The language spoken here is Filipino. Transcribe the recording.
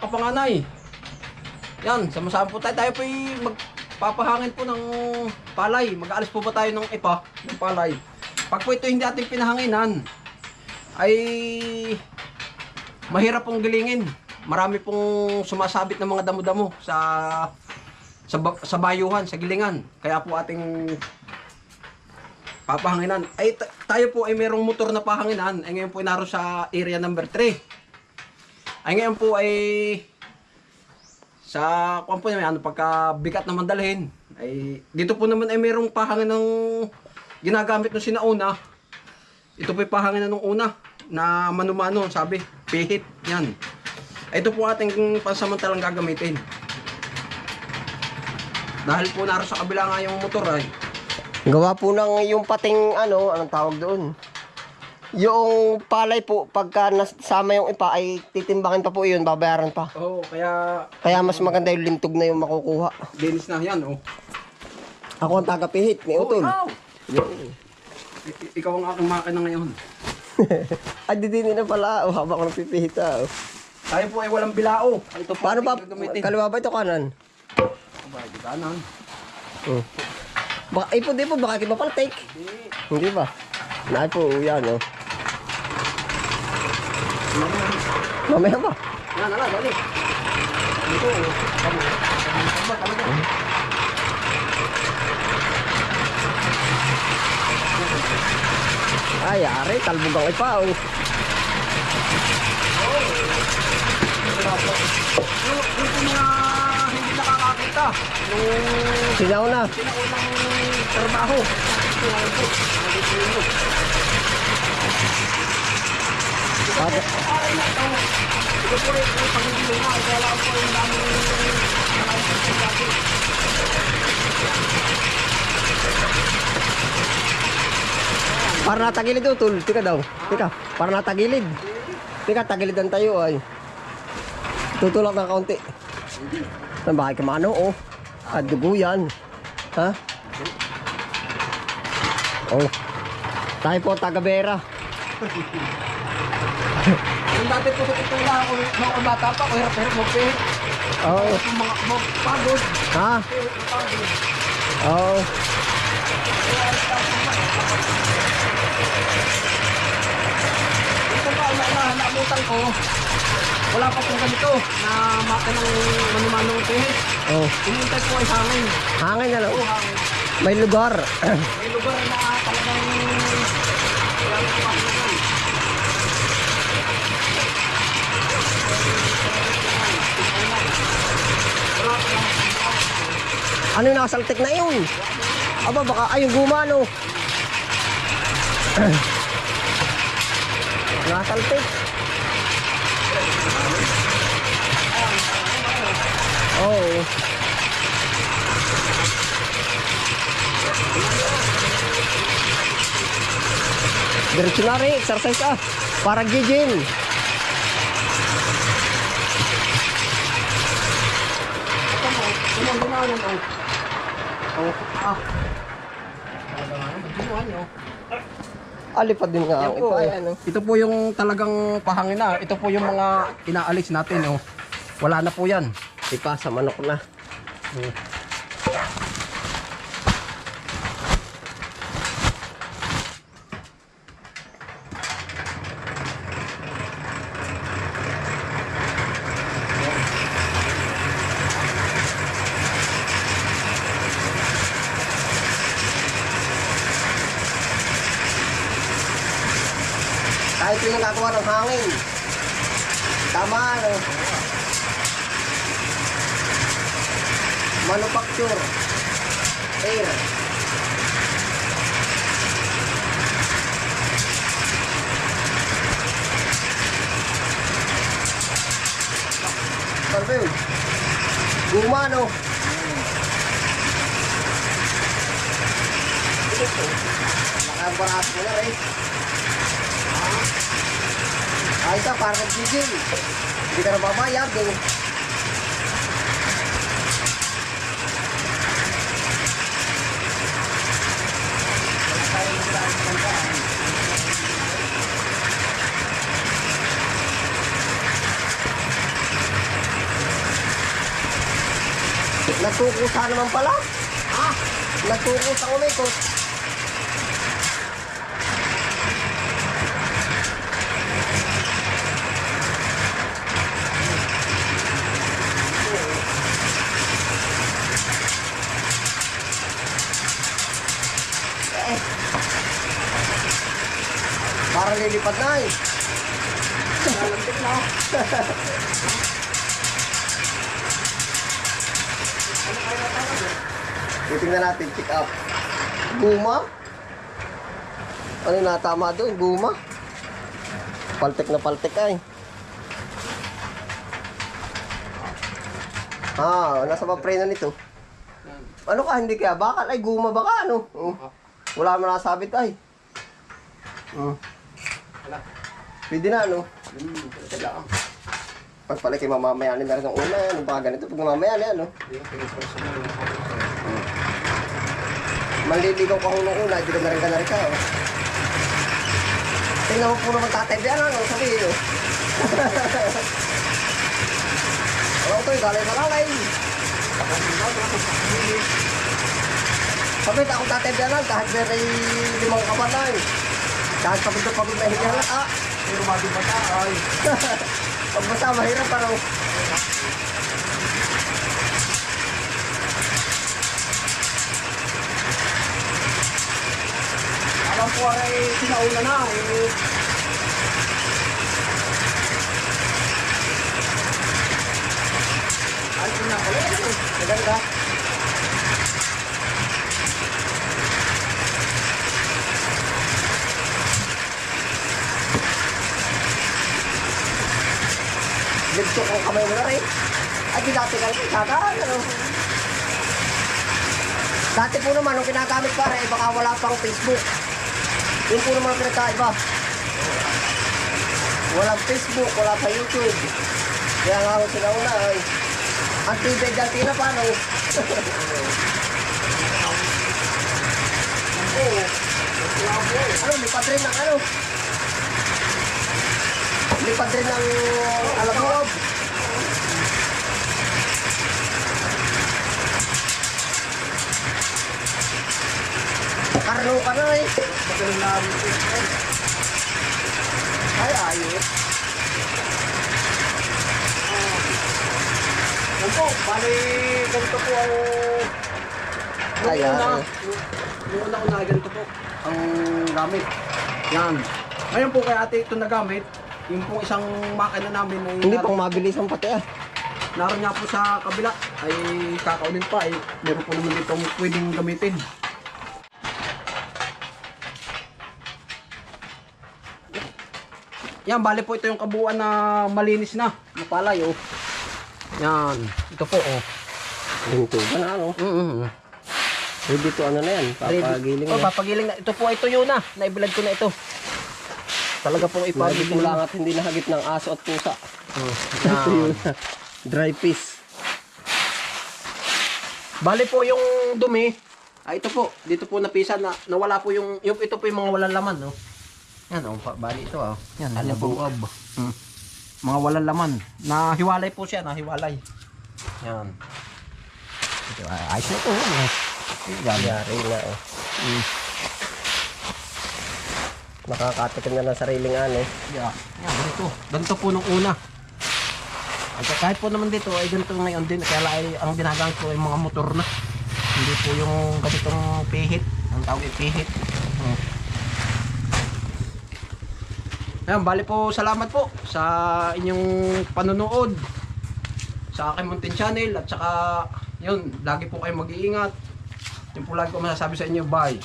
Kapanganay. Yan, sama-sama po tayo. Tayo po magpapahangin po ng palay. Mag-aalis po ba tayo ng ipa, ng palay. Pag po ito hindi ating pinahanginan, ay mahirap pong gilingin. Marami pong sumasabit ng mga damo-damo sa sa, sa bayuhan, sa gilingan. Kaya po ating papahanginan. Ay ta- tayo po ay merong motor na pahanginan. Ay ngayon po ay sa area number 3. Ay ngayon po ay sa kung po naman ano pagka bigat naman dalhin ay dito po naman ay merong pahangin ng ginagamit nung sinauna. Ito po ay pahangin nung una na manumano sabi pihit yan. Ito po ating pansamantalang gagamitin. Dahil po naroon sa kabila nga yung motor ay Gawa po ng yung pating ano, anong tawag doon? Yung palay po, pagka nasama yung ipa ay titimbangin pa po yun, babayaran pa. Oh, kaya Kaya mas maganda yung lintog na yung makukuha. dinis na yan oh. Ako ang tagapihit ni Utol. Oh, wow! Ikaw ang aking makina ngayon. Ay, di din na pala. Oh, habang ako nagpipihit ah. oh. Tayo po ay walang bilao. Ito po Paano ba? gagamitin. Kaliwa ba ito kanan? Aba, di kanan. Oh. Baka, ay po, di po, baka iba pala take. Hindi. Hindi ba? Naay po, yan oh. Mamaya ba? Yan, ala, dali. Ito, oh. Tama. Tama, tama, tama. Ay, ari, talbog ang ipa oh. Yung, yung mga hindi nakakakita. Yung Sinaw na. pinaunang trabaho. Ito, ano po. Nandito yun, oh. Ito. Po ay nakakita sa dati. para natagilid Utol. Tika daw. Tika, para natagilid. Tika, tagilidan tayo ay. Tutulak ng kaunti. Ang bakit ka mano oh. At dugo yan. Ha? Oh. Tayo po taga-bera. Yung dati po sa ito lang nung bata pa, ako hirap-hirap magpihit. Oh. Yung mga magpagod. Ha? Pagod. Oh. Ito pa, na, na, naabutan ko. Wala pa pong ganito na makinang manumanong pihit. Oh. Hinintay ko ay hangin. Hangin na lang. Oo, hangin. May lugar. May lugar na talagang kaya ko makinagan. Ano yung nakasaltik na yun? Aba, baka ay yung guma no. nakasaltik. Oh. Diretso na rin, exercise ah. Para gigil. Ito mo, yung gumanon oh. Oh, ah. Gumanon oh. Alipad din nga ang Yan po, ipa. Ano? ito po yung talagang pahangin na. Ito po yung mga inaalis natin. Oh. Wala na po yan. Ipa sa manok na. Kahit yung nagkakawa ng hangin. Tama, ano? Manufacture. Air. Perfect. Guma, no? Nakabarato mo na, eh. Kain ka, parang nagsigil. Hindi ka na mamayag eh. Nagkukusa naman pala. Ah, nagkukusa ko may kusa. Parang lilipad na eh. Nalantik na. Titingnan natin, check up. Guma? Ano na tama doon? Guma? Paltek na paltek ay. Ah, nasa pa preno nito. Ano ka, hindi kaya? Bakal ay guma baka ano? Oh. Wala mo nasabit ay. Oh. Pwede na ano? Hmm, wala. Pag pala kay mamamayanin na rin ng una, ano ba ganito? Pag mamamayanin, ano? Pinapersonal. Manliligaw ka kung nung una, hindi ka na rin ka na rin ka, oh. Tingnan mo po naman di ano, ano, sabi, oh. Wala ko to, galay sa lalay. Sabi, ako tatay, di ano, kahit may limang kabanay. Kahit pagod na pagod na na, ah. Pero bago ba ta? Ay. Pag basta, mahirap parang. Alam ko ay sinauna na eh. Ay, na pala. Maganda. Ligto ko kamay mo na rin. Di dati ka rin kaka, ano. Dati po naman, nung kinagamit para, eh, baka wala pang Facebook. Yun po naman ang pinagkaiba. Walang Facebook, wala pa YouTube. Kaya nga ako sila una, ay. Ang tibay dyan, tina paano? Oo. Ano, lipad rin ng ano? Lipad rin ng alaboob. Karno ka na eh. Magaling na Ay, ayos. Yan po, bali ganito po ang Nung Ayan. una, nung una una ganito po ang gamit. Yan. Ngayon po kaya ate ito na gamit, yung pong isang makina namin ay Hindi pang mabilis ang pati ah. naroon nga po sa kabila ay kakaunin pa ay meron po naman dito pwedeng gamitin. Yan, bali po ito yung kabuuan na malinis na. Mapalay, oh. Yan. Ito po, oh. Ba na ano? Mm-hmm. Pwede to ano na yan. Papagiling oh, na. papagiling na. Ito po ay tuyo na. Naibilad ko na ito. Talaga pong ipagiling lang na. at hindi nahagip ng aso at pusa. Oh, Ito yun. Dry piece. Bali po yung dumi. Ay ito po. Dito po napisa na nawala po yung, yung ito po yung mga walang laman, no. Yan oh, pa- bali ito oh. Yan, po? labuab. Hmm. Mga walang laman. Nahiwalay po siya, nahiwalay. Yan. Ito, ay- ayos na ito. oh. Yan. Yari na oh. Mm. Nakakatikim na ng sariling ano. Yeah. Yan, ganito. Ganito po nung una. At kahit po naman dito ay ganito ngayon din. Kaya ay, ang ginagamit ko ay mga motor na. Hindi po yung ganitong pihit. Ang tawag ay pihit. Hmm. Ayan, bali po salamat po sa inyong panonood sa aking Mountain Channel at saka yun, lagi po kayo mag-iingat. Yun po lagi ko masasabi sa inyo, bye.